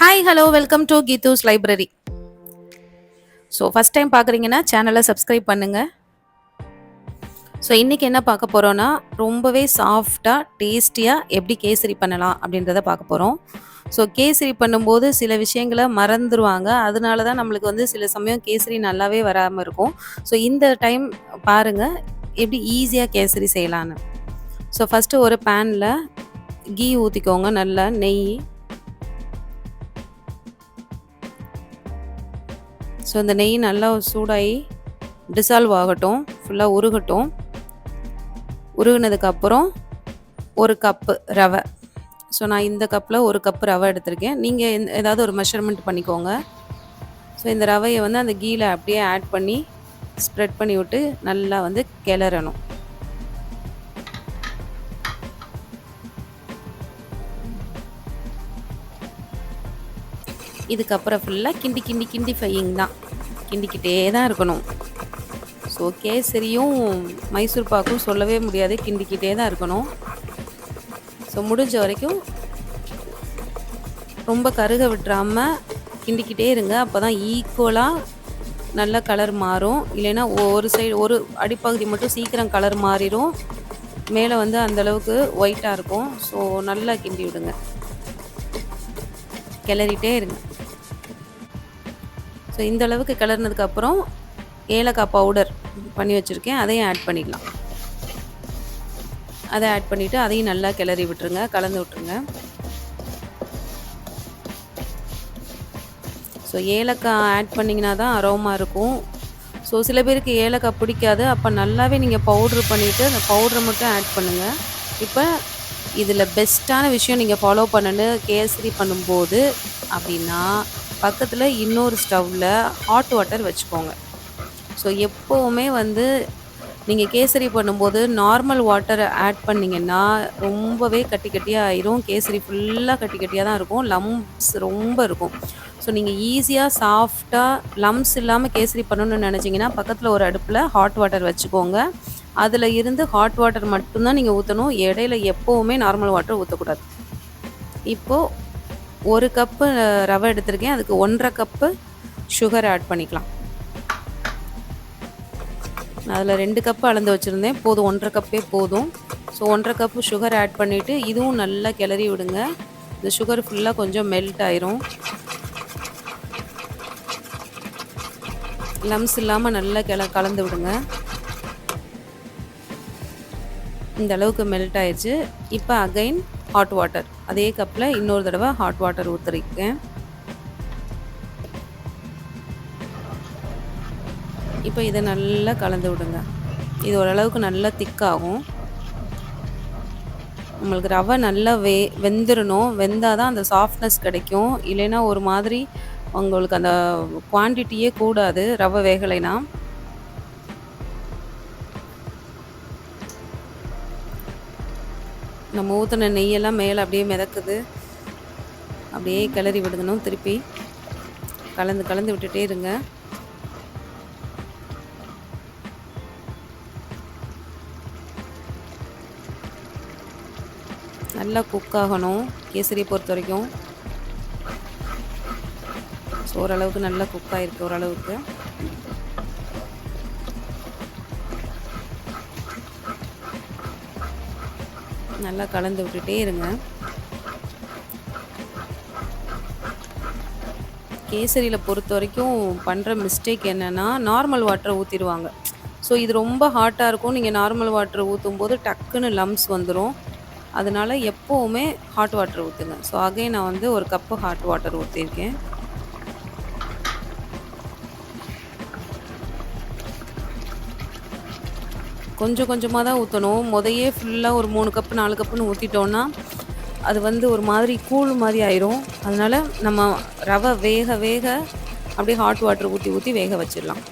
Hi hello welcome to Geethu's library so first time பார்க்குறீங்கன்னா சேனலை subscribe பண்ணுங்கள் so இன்றைக்கி என்ன பார்க்க போகிறோன்னா ரொம்பவே சாஃப்டாக டேஸ்டியாக எப்படி கேசரி பண்ணலாம் அப்படின்றத பார்க்க போகிறோம் ஸோ கேசரி பண்ணும்போது சில விஷயங்களை மறந்துடுவாங்க அதனால தான் நம்மளுக்கு வந்து சில சமயம் கேசரி நல்லாவே வராமல் இருக்கும். ஸோ இந்த டைம் பாருங்கள் எப்படி ஈஸியாக கேசரி செய்யலான்னு ஸோ ஃபஸ்ட்டு ஒரு பேனில் கீ ஊற்றிக்கோங்க நல்லா நெய் ஸோ இந்த நெய் நல்லா சூடாகி டிசால்வ் ஆகட்டும். ஃபுல்லாக உருகட்டும். உருகினதுக்கப்புறம் ஒரு கப்பு ரவை. ஸோ நான் இந்த கப்பில் ஒரு கப்பு ரவை எடுத்திருக்கேன். நீங்கள் ஏதாவது ஒரு மெஷர்மெண்ட் பண்ணிக்கோங்க. ஸோ இந்த ரவையை வந்து அந்த கீழே அப்படியே ஆட் பண்ணி ஸ்ப்ரெட் பண்ணி விட்டு நல்லா வந்து கிளறணும். இதுக்கப்புறம் ஃபுல்லாக கிண்டி கிண்டி கிண்டி ஃபையிங் தான். கிண்டிக்கிட்டே தான் இருக்கணும். ஸோ கேசரியும் மைசூர் பாக்கும் சொல்லவே முடியாது. கிண்டிக்கிட்டே தான் இருக்கணும். ஸோ முடிஞ்ச வரைக்கும் ரொம்ப கருக விட்டுறாமல் கிண்டிக்கிட்டே இருங்க. அப்போ தான் ஈக்குவலாக நல்ல கலர் மாறும். இல்லைன்னா ஒரு சைடு ஒரு அடிப்பகுதி மட்டும் சீக்கிரம் கலர் மாறிடும். மேலே வந்து அந்தளவுக்கு ஒயிட்டாக இருக்கும். ஸோ நல்லா கிண்டி விடுங்க. கிளறிட்டே இருங்க. ஸோ இந்த அளவுக்கு கிளறினதுக்கப்புறம் ஏலக்காய் பவுடர் பண்ணி வச்சுருக்கேன். அதையும் ஆட் பண்ணிக்கலாம். அதை ஆட் பண்ணிவிட்டு அதையும் நல்லா கிளறி விட்டுருங்க. கலந்து விட்டுருங்க. ஸோ ஏலக்காய் ஆட் பண்ணிங்கன்னா தான் அரோமா இருக்கும். ஸோ சில பேருக்கு ஏலக்காய் பிடிக்காது. அப்போ நல்லாவே நீங்கள் பவுட்ரு பண்ணிவிட்டு அந்த பவுட்ரை மட்டும் ஆட் பண்ணுங்கள் இப்போ இதில் பெஸ்ட்டான விஷயம் நீங்கள் ஃபாலோ பண்ணணும் கேசரி பண்ணும்போது அப்படின்னா பக்கத்தில் இன்னொரு ஸ்டவ்வில் ஹாட் வாட்டர் வச்சுக்கோங்க. ஸோ எப்போவுமே வந்து நீங்கள் கேசரி பண்ணும்போது நார்மல் வாட்டரை ஆட் பண்ணிங்கன்னா ரொம்பவே கட்டி கட்டியாக ஆயிரும். கேசரி ஃபுல்லாக கட்டி கட்டியாக தான் இருக்கும். லம்ஸ் ரொம்ப இருக்கும். ஸோ நீங்கள் ஈஸியாக சாஃப்டாக லம்ஸ் இல்லாமல் கேசரி பண்ணணும்னு நினச்சிங்கன்னா பக்கத்தில் ஒரு அடுப்பில் ஹாட் வாட்டர் வச்சுக்கோங்க. அதில் இருந்து ஹாட் வாட்டர் மட்டும்தான் நீங்கள் ஊற்றணும் இடையில எப்போவுமே நார்மல் வாட்டர் ஊற்றக்கூடாது இப்போது ஒரு கப்பு ரவை எடுத்திருக்கேன். அதுக்கு ஒன்றரை கப்பு சுகர் ஆட் பண்ணிக்கலாம். அதில் ரெண்டு கப்பு அளந்து வச்சுருந்தேன். போதும் ஒன்றரை கப்பே போதும். ஸோ ஒன்றரை கப்பு சுகர் ஆட் பண்ணிவிட்டு இதுவும் நல்லா கிளறி விடுங்க. இந்த சுகர் ஃபுல்லாக கொஞ்சம் மெல்ட் ஆயிரும். லம்ஸ் இல்லாமல் நல்லா கிள கலந்து விடுங்க. இந்த அளவுக்கு மெல்ட் ஆயிடுச்சு இப்போ அகைன் ஹாட் வாட்டர் அதே கப்பில் இன்னொரு தடவை ஹாட் வாட்டர் ஊற்றிருக்கேன் இப்போ இதை நல்லா கலந்து விடுங்க. இது ஓரளவுக்கு நல்லா திக்காகும் நம்மளுக்கு ரவை நல்லா வே வெந்துடணும் வெந்தால் தான் அந்த சாஃப்ட்னஸ் கிடைக்கும். இல்லைன்னா ஒரு மாதிரி உங்களுக்கு அந்த குவான்டிட்டியே கூடாது. ரவை வேகலைனா. நம்ம ஊற்றின நெய்யெல்லாம் மேலே அப்படியே மிதக்குது. அப்படியே கிளறி விடுதணும் திருப்பி கலந்து கலந்து விட்டுட்டே இருங்க. நல்லா குக் ஆகணும் கேசரியை பொறுத்த வரைக்கும். ஸோ ஓரளவுக்கு நல்லா குக் ஆகிருக்கு ஓரளவுக்கு. நல்லா கலந்து விட்டுட்டே இருங்க. கேசரியில் பொறுத்த வரைக்கும் பண்ணுற மிஸ்டேக் என்னென்னா நார்மல் வாட்டரை ஊற்றிடுவாங்க ஸோ இது ரொம்ப ஹாட்டாக இருக்கும். நீங்கள் நார்மல் வாட்டரை ஊற்றும் போது டக்குன்னு லம்ஸ் வந்துடும் அதனால் எப்போவுமே ஹாட் வாட்டர் ஊற்றுங்க ஸோ அகைன் நான் வந்து ஒரு கப்பு ஹாட் வாட்டர் ஊற்றிருக்கேன் கொஞ்சம் கொஞ்சமாக தான் ஊற்றணும் முதையே ஃபுல்லாக ஒரு மூணு கப்பு நாலு கப்புன்னு ஊற்றிட்டோன்னா அது வந்து ஒரு மாதிரி கூழ் மாதிரி ஆயிரும். அதனால் நம்ம ரவை வேக வேக அப்படியே ஹாட் வாட்டர் ஊற்றி ஊற்றி வேக வச்சிடலாம்.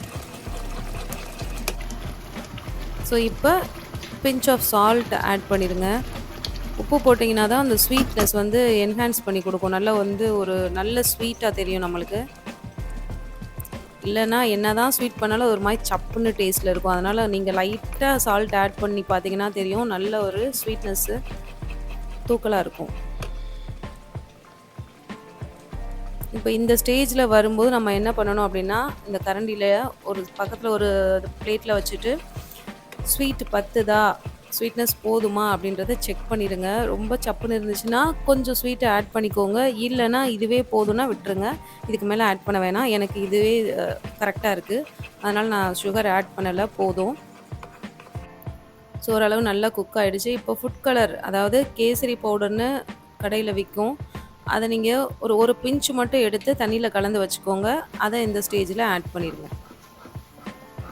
ஸோ இப்போ பிஞ்ச் ஆஃப் சால்ட் ஆட் பண்ணிடுங்க. உப்பு போட்டிங்கன்னா தான் அந்த ஸ்வீட்னஸ் வந்து என்ஹான்ஸ் பண்ணி கொடுக்கும். நல்லா வந்து ஒரு நல்ல ஸ்வீட்டாக தெரியும் நம்மளுக்கு. இல்லைன்னா என்ன தான் ஸ்வீட் பண்ணாலும் ஒரு மாதிரி சப்புன்னு டேஸ்ட்டில் இருக்கும். அதனால் நீங்கள் லைட்டாக சால்ட் ஆட் பண்ணி பார்த்தீங்கன்னா தெரியும். நல்ல ஒரு ஸ்வீட்னஸ்ஸு தூக்கலாக இருக்கும். இப்போ இந்த ஸ்டேஜில் வரும்போது நம்ம என்ன பண்ணணும் அப்படின்னா இந்த கரண்டியில் ஒரு பக்கத்தில் ஒரு பிளேட்டில் வச்சுட்டு ஸ்வீட் பத்துதா? ஸ்வீட்னஸ் போதுமா அப்படின்றத செக் பண்ணிடுங்க. ரொம்ப சப்புன்னு இருந்துச்சுன்னா கொஞ்சம் ஸ்வீட்டை ஆட் பண்ணிக்கோங்க. இல்லைன்னா இதுவே போதும்னா விட்டுருங்க. இதுக்கு மேலே ஆட் பண்ண வேணாம். எனக்கு இதுவே கரெக்டாக இருக்குது அதனால் நான் சுகர் ஆட் பண்ணலை. போதும். ஸோ ஓரளவு நல்லா குக் ஆகிடுச்சு இப்போ ஃபுட் கலர் அதாவது கேசரி பவுடர்னு கடையில் விற்கும் அதை நீங்கள் ஒரு ஒரு பிஞ்சு மட்டும் எடுத்து தண்ணியில் கலந்து வச்சுக்கோங்க. அதை இந்த ஸ்டேஜில் ஆட் பண்ணிடுங்க.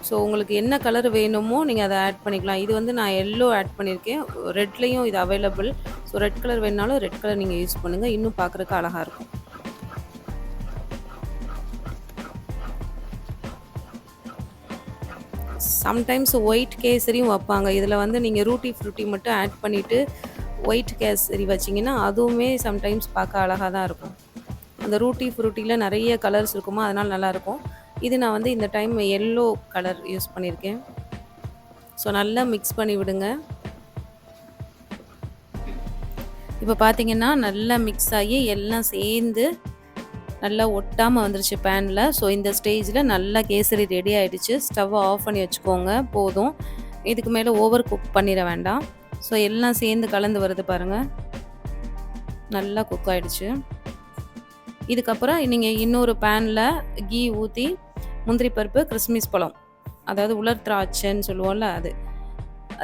ஸோ உங்களுக்கு என்ன கலர் வேணுமோ நீங்கள் அதை ஆட் பண்ணிக்கலாம். இது வந்து நான் எல்லோ ஆட் பண்ணியிருக்கேன் ரெட்லேயும் இது அவைலபிள் ஸோ ரெட் கலர் வேணுனாலும் ரெட் கலர் நீங்கள் யூஸ் பண்ணுங்கள் இன்னும் பார்க்குறக்கு அழகாக இருக்கும். சம்டைம்ஸ் ஒயிட் கேசரியும் வைப்பாங்க. இதில் வந்து நீங்கள் ரூட்டி ஃப்ரூட்டி மட்டும் ஆட் பண்ணிவிட்டு ஒயிட் கேசரி வச்சிங்கன்னா அதுவுமே சம்டைம்ஸ் பார்க்க அழகாக தான் இருக்கும். அந்த ரூட்டி ஃப்ரூட்டியில் நிறைய கலர்ஸ் இருக்குமோ? அதனால் நல்லாயிருக்கும் இது நான் வந்து இந்த டைம் எல்லோ கலர் யூஸ் பண்ணியிருக்கேன் ஸோ நல்லா மிக்ஸ் பண்ணி விடுங்க. இப்போ பார்த்தீங்கன்னா நல்லா மிக்ஸ் ஆகி எல்லாம் சேர்ந்து நல்லா ஒட்டாமல் வந்துருச்சு பேனில் ஸோ இந்த ஸ்டேஜில் நல்லா கேசரி ரெடி ஆகிடுச்சு ஸ்டவ்வை ஆஃப் பண்ணி வச்சுக்கோங்க போதும். இதுக்கு மேலே ஓவர் குக் பண்ணிட வேண்டாம். ஸோ எல்லாம் சேர்ந்து கலந்து வருது பாருங்கள் நல்லா குக் ஆகிடுச்சு இதுக்கப்புறம் நீங்கள் இன்னொரு பேனில் கீ ஊற்றி முந்திரி பருப்பு கிறிஸ்மிஸ் பழம். அதாவது உலர் திராட்சைன்னு சொல்லுவோம்ல அது.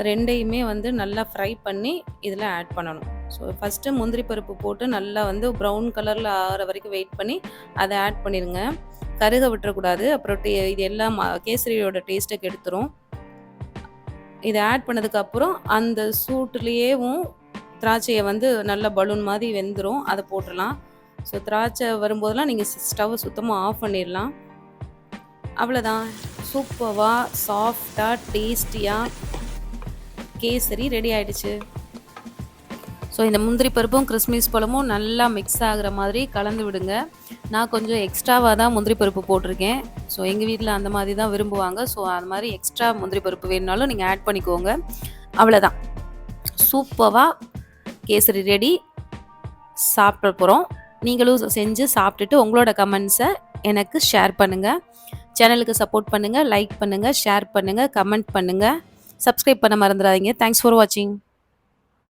ரெண்டையுமே வந்து நல்லா ஃப்ரை பண்ணி இதில் ஆட் பண்ணணும். ஸோ ஃபஸ்ட்டு முந்திரி பருப்பு போட்டு நல்லா வந்து ப்ரௌன் கலரில் ஆகிற வரைக்கும் வெயிட் பண்ணி அதை ஆட் பண்ணிடுங்க கருக விட்டுறக்கூடாது. அப்புறம் டே இது எல்லாம் கேசரியோட டேஸ்ட்டை கெடுத்துரும். இதை ஆட் பண்ணதுக்கப்புறம் அந்த சூட்லேயேவும் திராட்சையை வந்து நல்ல பலூன் மாதிரி வெந்துடும் அதை போட்டுடலாம். ஸோ திராட்சை வரும்போதெல்லாம் நீங்கள் ஸ்டவ் சுத்தமாக ஆஃப் பண்ணிடலாம். அவ்வளோதான் சூப்பராக சாஃப்டாக டேஸ்டியாக கேசரி ரெடி ஆகிடுச்சு ஸோ இந்த முந்திரி பருப்பும் கிறிஸ்மிஸ் பழமும் நல்லா மிக்ஸ் ஆகிற மாதிரி கலந்து விடுங்க. நான் கொஞ்சம் எக்ஸ்ட்ராவாக தான் முந்திரி பருப்பு போட்டிருக்கேன். ஸோ எங்கள் வீட்டில் அந்த மாதிரி தான் விரும்புவாங்க. ஸோ அது மாதிரி எக்ஸ்ட்ரா முந்திரி பருப்பு வேணுனாலும் நீங்கள் ஆட் பண்ணிக்கோங்க. அவ்வளோதான் சூப்பராக கேசரி ரெடி சாப்பிட போகிறோம் நீங்களும் செஞ்சு சாப்பிட்டுட்டு உங்களோட கமெண்ட்ஸை எனக்கு ஷேர் பண்ணுங்கள் சேனலுக்கு சப்போர்ட் பண்ணுங்கள் லைக் பண்ணுங்கள் ஷேர் பண்ணுங்கள் கமெண்ட் பண்ணுங்கள் சப்ஸ்கிரைப் பண்ண மறந்துடாதீங்க. தேங்க்ஸ் ஃபார் வாட்சிங்